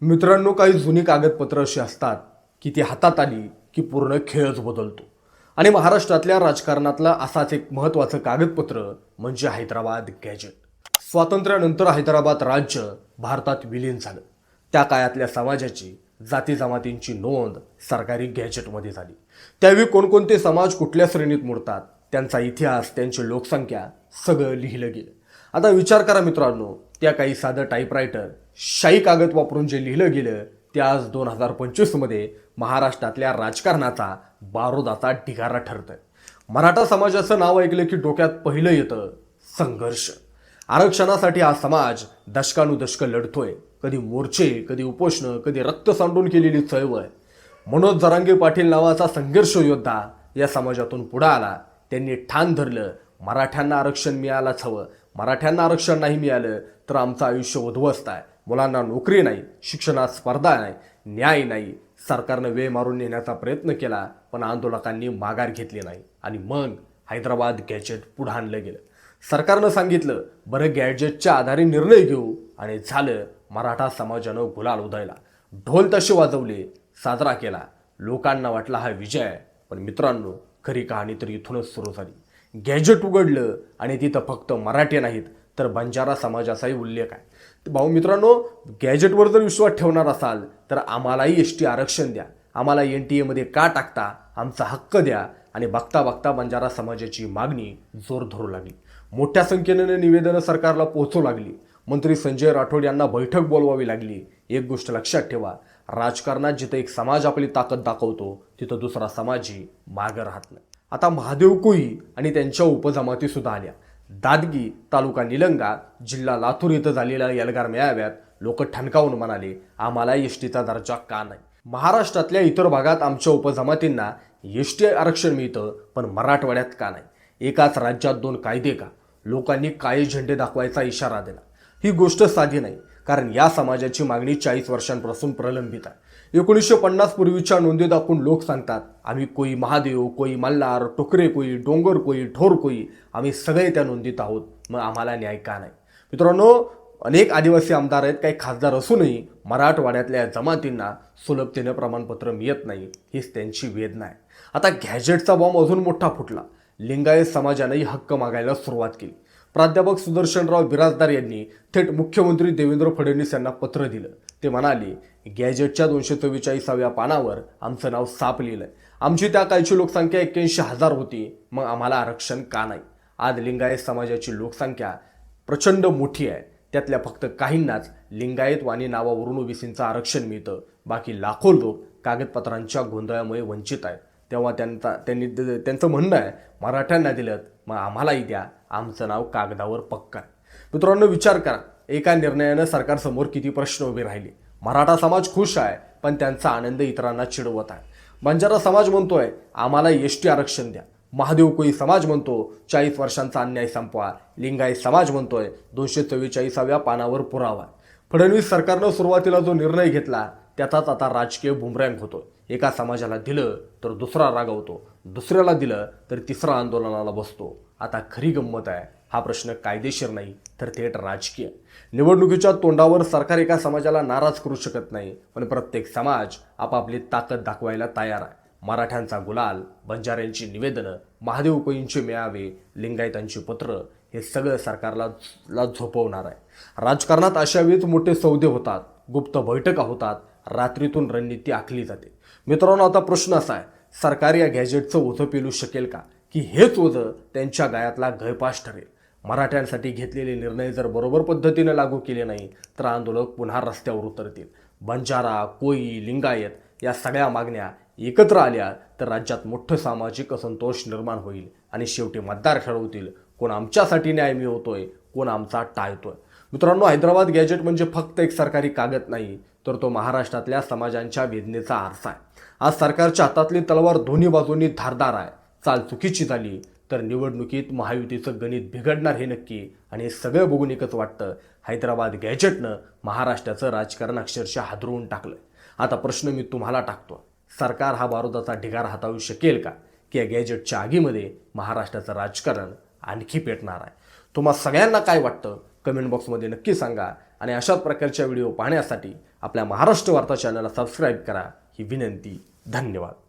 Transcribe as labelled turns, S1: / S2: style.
S1: मित्रांनो काही जुनी कागदपत्र अशी असतात की ती हातात आली की पूर्ण खेळच बदलतो. आणि महाराष्ट्रातल्या राजकारणातलं असाच एक महत्त्वाचं कागदपत्र म्हणजे हैदराबाद गॅजेट स्वातंत्र्यानंतर हैदराबाद राज्य भारतात विलीन झालं. त्या काळातल्या समाजाची जाती जमातींची नोंद सरकारी गॅजेटमध्ये झाली. त्यावेळी कोणकोणते समाज कुठल्या श्रेणीत मोडतात त्यांचा इतिहास त्यांची लोकसंख्या सगळं लिहिलं गेलं. आता विचार करा मित्रांनो त्या काही साधं टाईपरायटर शाई कागद वापरून जे लिहिलं गेलं ते आज दोन हजार पंचवीसमध्ये महाराष्ट्रातल्या राजकारणाचा बारोदाचा ढिगारा ठरतं मराठा समाजाचं नाव ऐकलं की डोक्यात पहिलं येतं संघर्ष. आरक्षणासाठी हा समाज दशकानुदशकं लढतोय. कधी मोर्चे कधी उपोषणं कधी रक्त सांडून केलेली चळवळ. मनोज जरांगे पाटील नावाचा संघर्ष योद्धा या समाजातून पुढे आला. त्यांनी ठाण धरलं. मराठ्यांना आरक्षण मिळायलाच हवं. मराठ्यांना आरक्षण नाही मिळालं तर आमचं आयुष्य उद्ध्वस्त आहे. मुलांना नोकरी नाही शिक्षणात स्पर्धा नाही न्याय नाही. सरकारनं वेळ मारून नेण्याचा प्रयत्न केला पण आंदोलकांनी माघार घेतली नाही. आणि मग हैदराबाद गॅजेट पुढं आणलं गेलं. सरकारनं सांगितलं बरं गॅजेटच्या आधारे निर्णय घेऊ. आणि झालं मराठा समाजानं गुलाल उधळला. ढोल तसे वाजवले साजरा केला. लोकांना वाटला हा विजय आहे. पण मित्रांनो खरी कहाणी तर इथूनच सुरू झाली. गॅजेट उघडलं आणि तिथं फक्त मराठी नाहीत तर बंजारा समाजाचाही उल्लेख आहे. भाऊ मित्रांनो गॅजेटवर जर विश्वास ठेवणार असाल तर आम्हालाही एस टी आरक्षण द्या. आम्हाला एन टी एमध्ये का टाकता? आमचा हक्क द्या. आणि बघता बघता बंजारा समाजाची मागणी जोर धरू लागली. मोठ्या संख्येनं निवेदनं सरकारला पोहोचू लागली. मंत्री संजय राठोड यांना बैठक बोलवावी लागली. एक गोष्ट लक्षात ठेवा राजकारणात जिथं एक समाज आपली ताकद दाखवतो तिथं दुसरा समाजही मागं राहत नाही. आता महादेव कोळी आणि त्यांच्या उपजमाती सुद्धा आल्या. दादगी तालुका निलंगा जिल्हा लातूर इथं झालेल्या एल्गार मेळाव्यात लोक ठणकावून म्हणाले आम्हाला एसटीचा दर्जा का नाही? महाराष्ट्रातल्या इतर भागात आमच्या उपजमातींना एसटी आरक्षण मिळतं पण मराठवाड्यात का नाही? एकाच राज्यात दोन कायदे का? लोकांनी काळे झेंडे दाखवायचा इशारा दिला. ही गोष्ट साधी नाही. कारण या समाजाची मागणी चाळीस वर्षांपासून प्रलंबित आहे. एकोणीसशे पन्नास पूर्वीच्या नोंदी दाखवून लोक सांगतात आम्ही कोई महादेव कोई मल्हार टोकरे कोई डोंगर कोई ढोर कोई आम्ही सगळे त्या नोंदीत आहोत मग आम्हाला न्याय का नाही? मित्रांनो अनेक आदिवासी आमदार आहेत काही खासदार असूनही मराठवाड्यातल्या जमातींना सुलभतेनं प्रमाणपत्र मिळत नाही हीच त्यांची वेदना आहे. आता गॅजेटचा बॉम्ब अजून मोठा फुटला. लिंगायत समाजानंही हक्क मागायला सुरुवात केली. प्राध्यापक सुदर्शनराव बिराजदार यांनी थेट मुख्यमंत्री देवेंद्र फडणवीस यांना पत्र दिलं. ते म्हणाले गॅजेटच्या दोनशे चव्वेचाळीसाव्या पानावर आमचं नाव साप आहे. आमची त्या काळची लोकसंख्या एक्क्याऐंशी हजार होती. मग आम्हाला आरक्षण का नाही? आज लिंगायत समाजाची लोकसंख्या प्रचंड मोठी आहे. त्यातल्या फक्त काहींनाच लिंगायत वाणी नावावरून ओबीसींचं आरक्षण मिळतं. बाकी लाखो लोक कागदपत्रांच्या गोंधळामुळे वंचित आहेत. तेव्हा त्यांचा त्यांनी त्यांचं म्हणणं आहे मराठ्यांना दिलं मग आम्हालाही द्या. आमचं नाव कागदावर पक्का आहे मित्रांनो विचार करा. एका निर्णयानं सरकारसमोर किती प्रश्न उभे राहिले? मराठा समाज खुश आहे पण त्यांचा आनंद इतरांना चिडवत आहे. बंजारा समाज म्हणतोय आम्हाला एस टी आरक्षण द्या. महादेव कोळी समाज म्हणतो चाळीस वर्षांचा अन्याय संपवा. लिंगायत समाज म्हणतोय दोनशे चव्वेचाळीसाव्या पानावर पुरावा. फडणवीस सरकारनं सुरुवातीला जो निर्णय घेतला त्याचाच आता राजकीय बुमरँग होतोय. एका समाजाला दिलं तर दुसरा रागवतो. दुसऱ्याला दिलं तर तिसरा आंदोलनाला बसतो. आता खरी गंमत आहे हा प्रश्न कायदेशीर नाही तर थेट राजकीय. निवडणुकीच्या तोंडावर सरकार एका समाजाला नाराज करू शकत नाही पण प्रत्येक समाज आपापली ताकद दाखवायला तयार आहे. मराठ्यांचा गुलाल बंजाऱ्यांची निवेदनं महादेव कोईंचे मेळावे लिंगायतांची पत्र हे सगळं सरकारला ला झोपवणार आहे. राजकारणात अशा वेळेस मोठे सौदे होतात गुप्त बैठका होतात रात्रीतून रणनीती आखली जाते. मित्रांनो आता प्रश्न असा आहे सरकार या गॅजेटचं ओझं पेलू शकेल का? की हेच ओझं त्यांच्या गायातला गळपास ठरेल. मराठ्यांसाठी घेतलेले निर्णय जर बरोबर पद्धतीने लागू केले नाही तर आंदोलक पुन्हा रस्त्यावर उतरतील. बंजारा कोळी लिंगायत या सगळ्या मागण्या एकत्र आल्या तर राज्यात मोठं सामाजिक असंतोष निर्माण होईल आणि शेवटी मतदार ठरवतील कोण आमच्यासाठी न्याय मिळवतोय कोण आमचा टाळतोय. मित्रांनो हैदराबाद गॅजेट म्हणजे फक्त एक सरकारी कागद नाही तर तो महाराष्ट्रातल्या समाजांच्या वेदनेचा आरसा आहे. आज सरकारच्या हातातली तलवार दोन्ही बाजूंनी धारदार आहे. चाल चुकीची झाली तर निवडणुकीत महायुतीचं गणित बिघडणार हे नक्की. आणि हे सगळं बघून एकच वाटतं हैदराबाद गॅजेटनं महाराष्ट्राचं राजकारण अक्षरशः हादरवून टाकलं आता प्रश्न मी तुम्हाला टाकतो सरकार हा बारोदाचा ढिगार हाताळू शकेल का? की या गॅजेटच्या आगीमध्ये महाराष्ट्राचं राजकारण आणखी पेटणार आहे. तुम्हा सगळ्यांना काय वाटतं कमेंट बॉक्समध्ये नक्की सांगा. आणि अशाच प्रकारच्या व्हिडिओ पाहण्यासाठी आपल्या महाराष्ट्र वार्ता चॅनलला सबस्क्राईब करा. ही विनंती धन्यवाद.